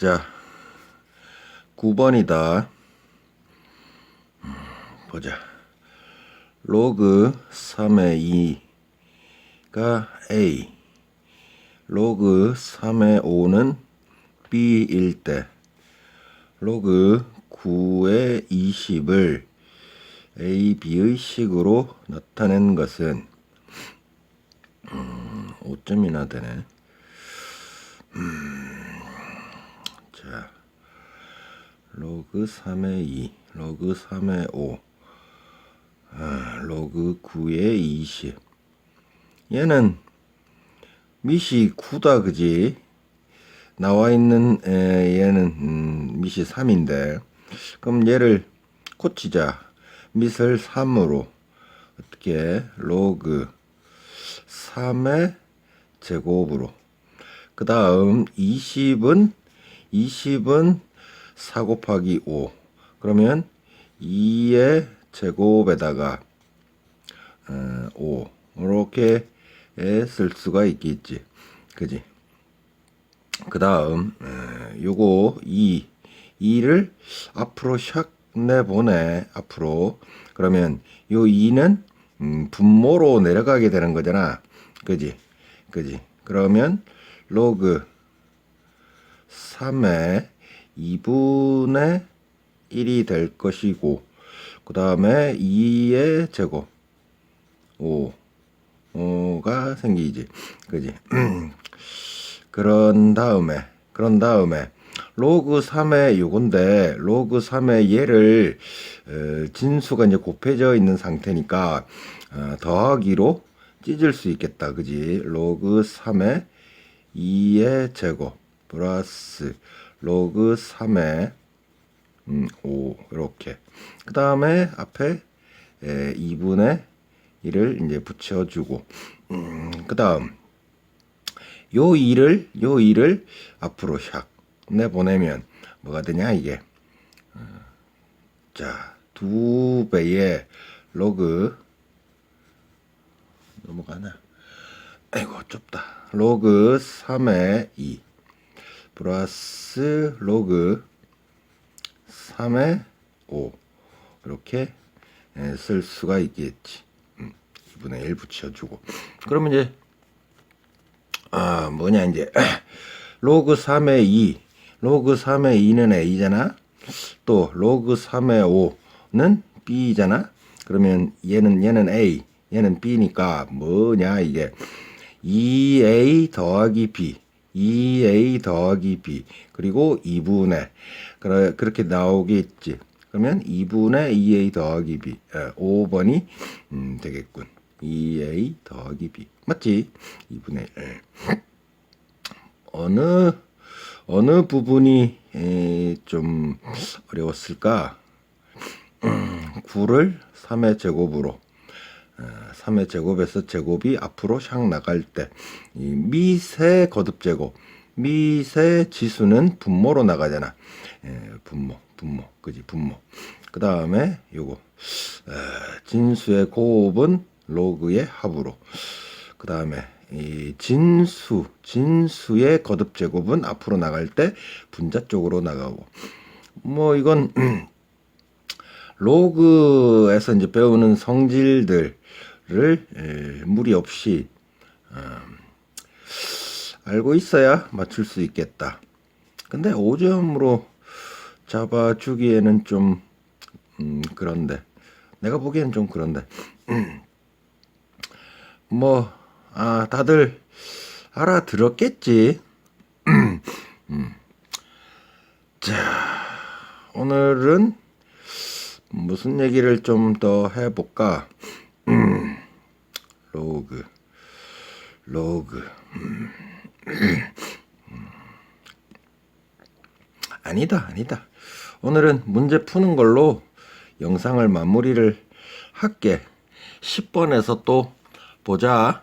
자, 9번이다. 보자. 로그 3의 2가 A. 로그 3의 5는 B일 때. 로그 9의 20을 A, B의 식으로 나타낸 것은 음, 5점이나 되네. 자, 로그 3의 2, 로그 3의 5, 아, 로그 9의 20. 얘는 밑이 9다 그지? 나와 있는 에, 얘는 음, 밑이 3인데 그럼 얘를 고치자. 밑을 3으로 어떻게 로그 3의 제곱으로 그 다음 20은 20은 4 곱하기 5 그러면 2의 제곱에다가 어, 5 이렇게 쓸 수가 있겠지. 그지? 그 다음 요거 2 2를 앞으로 샥 내보내 앞으로. 그러면 요 2는 음, 분모로 내려가게 되는 거잖아. 그지? 그지? 그러면 로그 3의 2분의 1이 될 것이고 그 다음에 2의 제곱 5 5가 생기지. 그지? 그런 다음에 그런 다음에 로그 3의 요건데 로그 3의 얘를 어, 진수가 이제 곱해져 있는 상태니까 어, 더하기로 찢을 수 있겠다. 그지? 로그 3의 2의 제곱 플러스 로그 3의 음, 5 이렇게 그 다음에 앞에 에, 2분의 1을 이제 붙여주고 음, 그 다음 요 2를 요 2를 앞으로 샥 내보내면 뭐가 되냐 이게 어, 자, 두 배의 로그 넘어가나? 아이고 좁다. 로그 3의 2 플러스 로그 3의 5 이렇게 예, 쓸 수가 있겠지. 음, 2분의 1 붙여주고. 그러면 이제 아 뭐냐 이제. 로그 3의 2 로그 3의 2는 a잖아. 또 로그 3의 5는 b잖아. 그러면 얘는 얘는 a 얘는 b니까 뭐냐 이게. 2a 더하기 b 2a 더하기 b 그리고 2분의 그래, 그렇게 나오겠지. 그러면 2분의 2a 더하기 b 5번이 음, 되겠군. 2a 더하기 b 맞지? 2분의 1 어느 어느 부분이 에, 좀 어려웠을까? 음, 9를 3의 제곱으로. 어, 3의 제곱에서 제곱이 앞으로 샥 나갈 때 이 미세 거듭 제곱 미세 지수는 분모로 나가잖아. 에, 분모 분모 그지 분모. 그 다음에 요거 에, 진수의 곱은 로그의 합으로. 그 다음에 이 진수 진수의 거듭 제곱은 앞으로 나갈 때 분자 쪽으로 나가고 뭐 이건 로그에서 이제 배우는 성질들 을 에, 무리 없이 음, 알고 있어야 맞출 수 있겠다. 근데 5점으로 잡아주기에는 좀 음, 그런데 내가 보기엔 좀 그런데 뭐 아, 다들 알아들었겠지. 음. 자, 오늘은 무슨 얘기를 좀 더 해볼까? 음, 로그, 로그. 음. 아니다, 아니다. 오늘은 문제 푸는 걸로 영상을 마무리를 할게. 10번에서 또 보자.